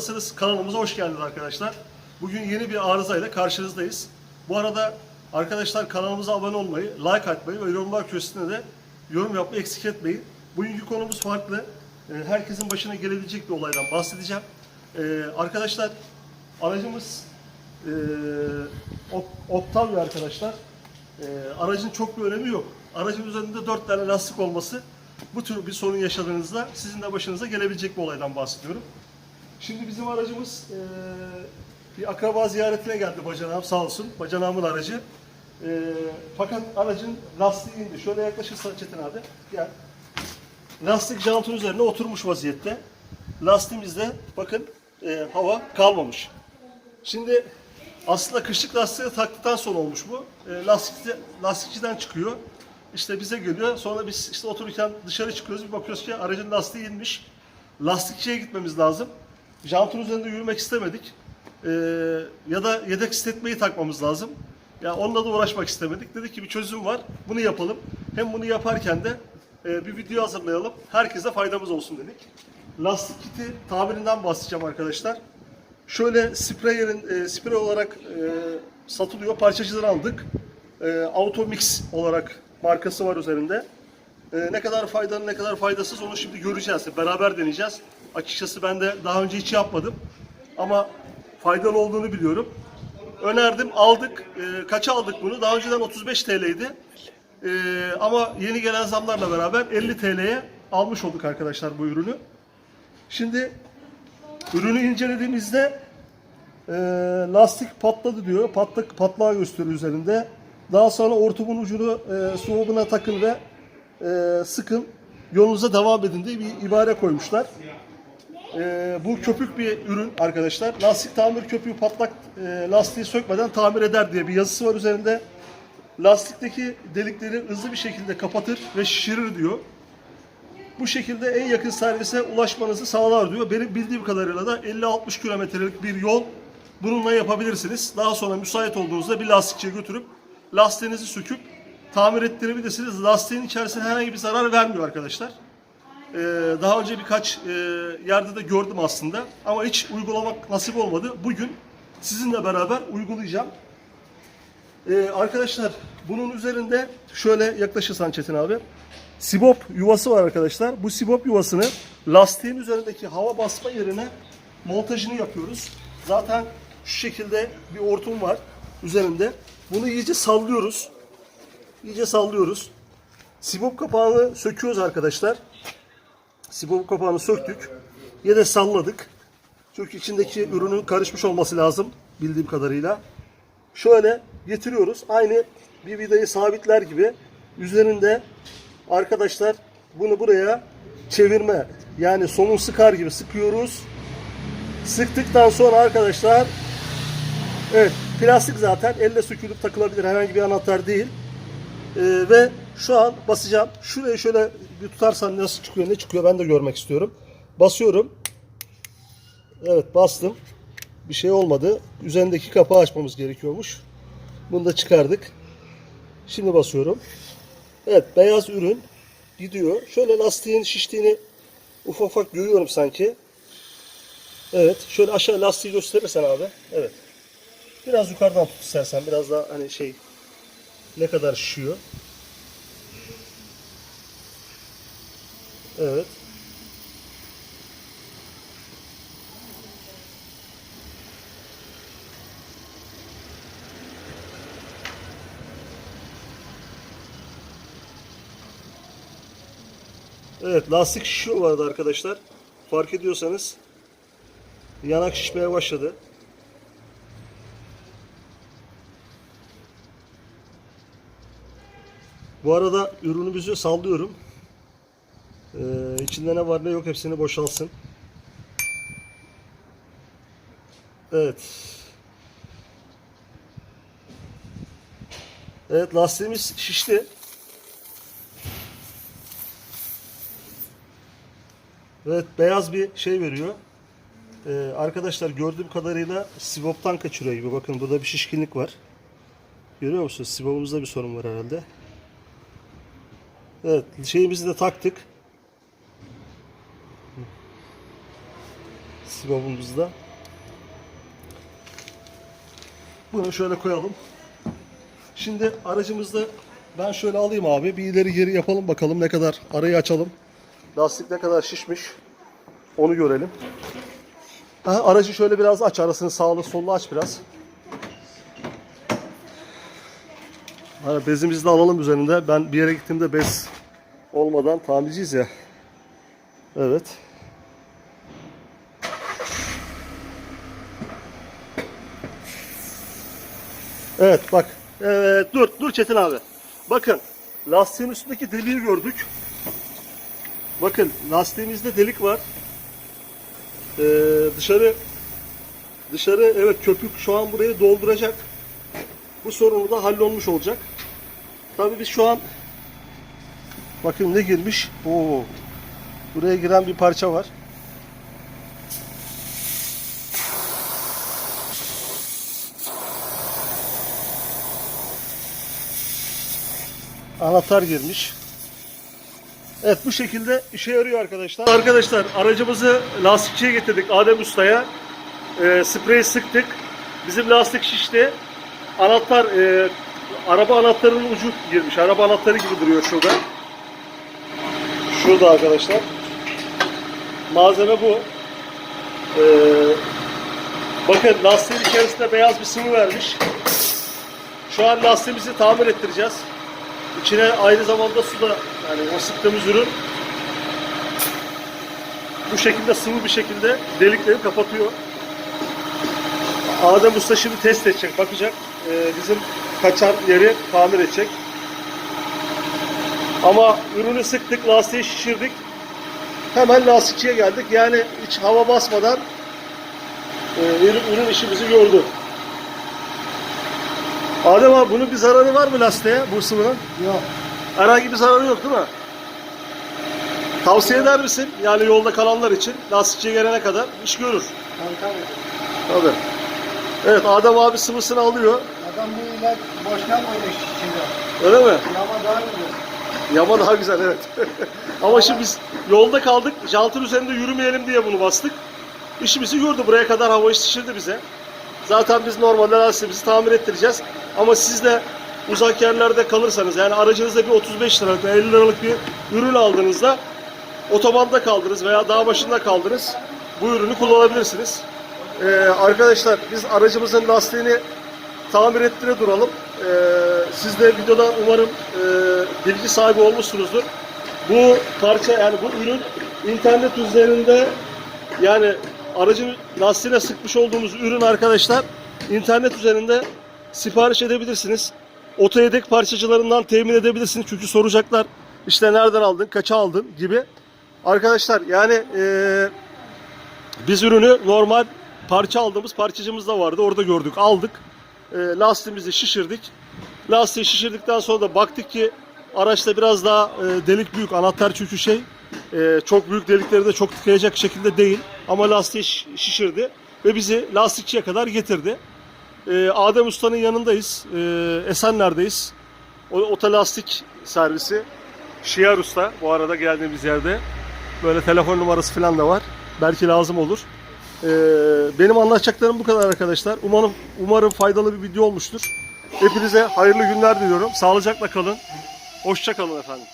Nasılsınız? Kanalımıza hoş geldiniz arkadaşlar. Bugün yeni bir arızayla karşınızdayız. Bu arada arkadaşlar kanalımıza abone olmayı, like atmayı ve yorumlar köşesine de yorum yapmayı eksik etmeyin. Bugünkü konumuz farklı. Ee, Herkesin başına gelebilecek bir olaydan bahsedeceğim. Ee, Arkadaşlar aracımız e, Octavia arkadaşlar. Ee, aracın çok bir önemi yok. Aracın üzerinde 4 tane lastik olması bu tür bir sorun yaşadığınızda sizin de başınıza gelebilecek bir olaydan bahsediyorum. Şimdi bizim aracımız eee, bir akraba ziyaretine geldi bacanağım sağ olsun. Bacanağımın aracı. Eee, fakat aracın lastiği indi. Şöyle yaklaşırsan Çetin abi. Gel. Lastik jantın üzerine oturmuş vaziyette. Lastiğimizde bakın eee, hava kalmamış. Şimdi aslında kışlık lastiği taktıktan sonra olmuş bu. E, lastikçi, lastikçiden çıkıyor. İşte bize geliyor. Sonra biz işte otururken dışarı çıkıyoruz. Bir bakıyoruz ki aracın lastiği inmiş. Lastikçiye gitmemiz lazım. Jantın üzerinde yürümek istemedik. E, ya da yedek istetmeyi takmamız lazım. Ya onunla da uğraşmak istemedik. Dedik ki bir çözüm var. Bunu yapalım. Hem bunu yaparken de e, bir video hazırlayalım. Herkese faydamız olsun dedik. Lastik kiti tabirinden bahsedeceğim arkadaşlar. Şöyle spreyerin e, sprey olarak e, satılıyor. Parçacıdan aldık. E, Automix olarak markası var üzerinde. E, ne kadar faydalı ne kadar faydasız onu şimdi göreceğiz. Beraber deneyeceğiz. Açıkçası ben de daha önce hiç yapmadım. Ama faydalı olduğunu biliyorum. Önerdim, aldık. E, kaça aldık bunu? Daha önceden 35 TL'ydi. E, ama yeni gelen zamlarla beraber 50 TL'ye almış olduk arkadaşlar bu ürünü. Şimdi Ürünü incelediğimizde e, lastik patladı diyor. Patlak patlağı gösteriyor üzerinde. Daha sonra ortumun ucunu e, soğuğuna takın ve e, sıkın. Yolunuza devam edin diye bir ibare koymuşlar. E, bu köpük bir ürün arkadaşlar. Lastik tamir köpüğü patlak e, lastiği sökmeden tamir eder diye bir yazısı var üzerinde. Lastikteki delikleri hızlı bir şekilde kapatır ve şişirir diyor. Bu şekilde en yakın servise ulaşmanızı sağlar diyor. Benim bildiğim kadarıyla da 50-60 kilometrelik bir yol bununla yapabilirsiniz. Daha sonra müsait olduğunuzda bir lastikçiye götürüp lastiğinizi söküp tamir ettirebilirsiniz. Lastiğin içerisine herhangi bir zarar vermiyor arkadaşlar. Ee, daha önce birkaç e, yerde de gördüm aslında ama hiç uygulamak nasip olmadı. Bugün sizinle beraber uygulayacağım. Ee, arkadaşlar bunun üzerinde şöyle yaklaşırsan Çetin abi. Sibop yuvası var arkadaşlar. Bu sibop yuvasını lastiğin üzerindeki hava basma yerine montajını yapıyoruz. Zaten şu şekilde bir hortum var üzerinde. Bunu iyice sallıyoruz. İyice sallıyoruz. Sibop kapağını söküyoruz arkadaşlar. Sibop kapağını söktük. Da salladık. Çünkü içindeki ürünün karışmış olması lazım bildiğim kadarıyla. Şöyle getiriyoruz. Aynı bir vidayı sabitler gibi üzerinde arkadaşlar bunu buraya çevirme yani somun sıkar gibi sıkıyoruz. Sıktıktan sonra arkadaşlar evet plastik zaten elle sökülüp takılabilir herhangi bir anahtar değil. Ee, ve şu an basacağım. Şurayı şöyle bir tutarsan nasıl çıkıyor ne çıkıyor ben de görmek istiyorum. Basıyorum. Evet bastım. Bir şey olmadı. Üzerindeki kapağı açmamız gerekiyormuş. Bunu da çıkardık. Şimdi basıyorum. Evet beyaz ürün gidiyor. Şöyle lastiğin şiştiğini ufak ufak görüyorum sanki. Evet. Şöyle aşağı lastiği gösterirsen abi. Evet. Biraz yukarıdan tut istersen. Biraz daha hani şey ne kadar şişiyor. Evet. Evet lastik şişiyor vardı arkadaşlar. Fark ediyorsanız yanak şişmeye başladı. Bu arada ürünümüzü sallıyorum. Ee, içinde ne var ne yok hepsini boşalsın. Evet. Evet lastiğimiz şişti. Evet beyaz bir şey veriyor. Ee, arkadaşlar gördüğüm kadarıyla sivoptan kaçırıyor gibi. Bakın burada bir şişkinlik var. Görüyor musunuz? Sivopumuzda bir sorun var herhalde. Evet şeyimizi de taktık. Sibabımızı da. Bunu şöyle koyalım. Şimdi aracımızda ben şöyle alayım abi. Bir ileri geri yapalım bakalım ne kadar arayı açalım. Lastik ne kadar şişmiş. Onu görelim. Ha, aracı şöyle biraz aç. Arasını sağlı sollu aç biraz. Hani bezimizi de alalım üzerinde. Ben bir yere gittiğimde bez olmadan tamirciyiz ya. Evet. Evet bak. Evet dur dur Çetin abi. Bakın lastiğin üstündeki deliği gördük. Bakın lastiğimizde delik var. Ee, dışarı dışarı evet köpük şu an burayı dolduracak. Bu sorunu da hallolmuş olacak. Tabii biz şu an bakın ne girmiş. Oo. Buraya giren bir parça var. Anahtar girmiş. Evet bu şekilde işe yarıyor arkadaşlar. Arkadaşlar aracımızı lastikçiye getirdik Adem Usta'ya. E, spreyi sıktık. Bizim lastik şişti. Anahtar e, araba anahtarının ucu girmiş. Araba anahtarı gibi duruyor şurada. Şurada arkadaşlar. Malzeme bu. E, bakın lastiğin içerisinde beyaz bir sıvı vermiş. Şu an lastiğimizi tamir ettireceğiz. İçine aynı zamanda su da yani o sıktığımız ürün bu şekilde sıvı bir şekilde delikleri kapatıyor. Adem Usta şimdi test edecek, bakacak. Ee, bizim kaçan yeri tamir edecek. Ama ürünü sıktık, lastiği şişirdik. Hemen lastikçiye geldik. Yani hiç hava basmadan e, ürün, ürün işimizi gördü. Adem abi bunun bir zararı var mı lastiğe bu sıvının? Yok. Herhangi bir zararı yok değil mi? Tavsiye eder misin? Yani yolda kalanlar için lastikçiye gelene kadar iş görür. Tabii tabii. Tabii. Evet Adem abi sıvısını alıyor. Adam bu ilaç boşuna koymuş içinde. Öyle mi? Yama daha güzel. Yama daha güzel evet. Ama şimdi biz yolda kaldık. Jantın üzerinde yürümeyelim diye bunu bastık. İşimizi gördü. Buraya kadar hava şişirdi bize. Zaten biz normalde lastiğimizi tamir ettireceğiz. Ama siz de uzak yerlerde kalırsanız yani aracınızda bir 35 liralık 50 liralık bir ürün aldığınızda otobanda kaldınız veya dağ başında kaldınız. Bu ürünü kullanabilirsiniz. Ee, arkadaşlar biz aracımızın lastiğini tamir ettire duralım. Ee, siz de videoda umarım e, bilgi sahibi olmuşsunuzdur. Bu parça yani bu ürün internet üzerinde yani aracın lastiğine sıkmış olduğumuz ürün arkadaşlar internet üzerinde sipariş edebilirsiniz. Otoyedek parçacılarından temin edebilirsiniz. Çünkü soracaklar işte nereden aldın, kaça aldın gibi. Arkadaşlar yani eee biz ürünü normal parça aldığımız parçacımız da vardı. Orada gördük, aldık. E, lastiğimizi şişirdik. Lastiği şişirdikten sonra da baktık ki araçta biraz daha e, delik büyük. Anahtar çünkü şey e, çok büyük delikleri de çok tıkayacak şekilde değil. Ama lastiği şi- şişirdi ve bizi lastikçiye kadar getirdi. E, Adem Usta'nın yanındayız. E, Esenler'deyiz. O, otolastik servisi. Şiar Usta bu arada geldiğimiz yerde. Böyle telefon numarası falan da var. Belki lazım olur. Ee, benim anlatacaklarım bu kadar arkadaşlar. Umarım umarım faydalı bir video olmuştur. Hepinize hayırlı günler diliyorum. Sağlıcakla kalın. Hoşça kalın efendim.